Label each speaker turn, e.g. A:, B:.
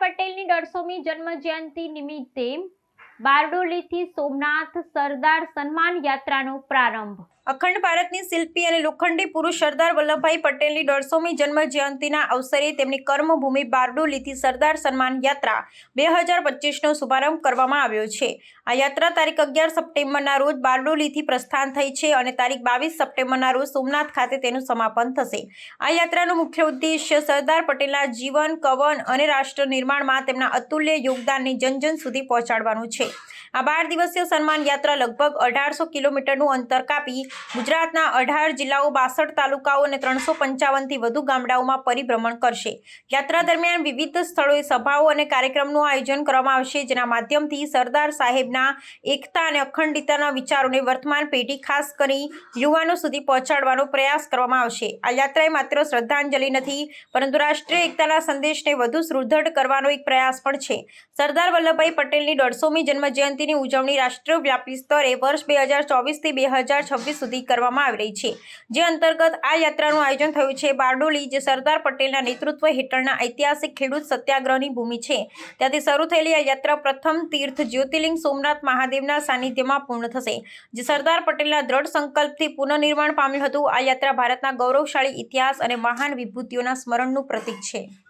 A: પટેલની દોઢસોમી જન્મ જયંતિ નિમિત્તે બારડોલીથી સોમનાથ સરદાર સન્માન યાત્રાનો પ્રારંભ.
B: અખંડ ભારતની શિલ્પી અને લોખંડી પુરુષ સરદાર વલ્લભભાઈ પટેલની દોઢસોમી જન્મ જયંતિના અવસરે તેમની કર્મભૂમિ બારડોલીથી સરદાર સન્માન યાત્રા બે હજાર પચીસનો શુભારંભ કરવામાં આવ્યો છે. આ યાત્રા તારીખ અગિયાર સપ્ટેમ્બરના રોજ બારડોલીથી પ્રસ્થાન થઈ છે અને તારીખ બાવીસ સપ્ટેમ્બરના રોજ સોમનાથ ખાતે તેનું સમાપન થશે. આ યાત્રાનો મુખ્ય ઉદ્દેશ્ય સરદાર પટેલના જીવન, કવન અને રાષ્ટ્ર નિર્માણમાં તેમના અતુલ્ય યોગદાનને જન જન સુધી પહોંચાડવાનું છે. આ બાર દિવસીય સન્માન યાત્રા લગભગ અઢારસો કિલોમીટરનું અંતર કાપી ગુજરાતના અઢાર જિલ્લાઓ, બાસઠ તાલુકાઓ અને ત્રણસો પંચાવનથી વધુ ગામડાઓમાં પરિભ્રમણ કરશે. યાત્રા દરમિયાન વિવિધ સ્થળોએ સભાઓ અને કાર્યક્રમનું આયોજન કરવામાં આવશે, જેના માધ્યમથી સરદાર સાહેબના એકતા અને અખંડિતતાના વિચારોને વર્તમાન પેઢી ખાસ કરી યુવાનો સુધી પહોંચાડવાનો પ્રયાસ કરવામાં આવશે. આ યાત્રા એ માત્ર શ્રદ્ધાંજલિ નથી, પરંતુ રાષ્ટ્રીય એકતાના સંદેશને વધુ સુદૃઢ કરવાનો એક પ્રયાસ પણ છે. સરદાર વલ્લભભાઈ પટેલની દોઢસોમી જન્મ જયંતિની ઉજવણી રાષ્ટ્રવ્યાપી સ્તરે વર્ષ બે હજાર ચોવીસથી બે હજાર છવ્વીસ સુધી કરવામાં આવી રહી છે. જે અંતર્ગત આ યાત્રાનું આયોજન થયું છે બારડોલી, જે સરદાર પટેલના નેતૃત્વ હેઠળના ઐતિહાસિક ખેડૂત સત્યાગ્રહની ભૂમિ છે. ત્યાંથી શરૂ થયેલી આ યાત્રા પ્રથમ તીર્થ જ્યોતિર્લિંગ સોમનાથ મહાદેવના સાનિધ્યમાં પૂર્ણ થશે. જે સરદાર પટેલના દ્રઢ સંકલ્પથી પુનઃનિર્માણ પામ્યું હતું, આ યાત્રા ભારતના ગૌરવશાળી ઇતિહાસ અને મહાન વિભૂતિઓના સ્મરણનું પ્રતીક છે.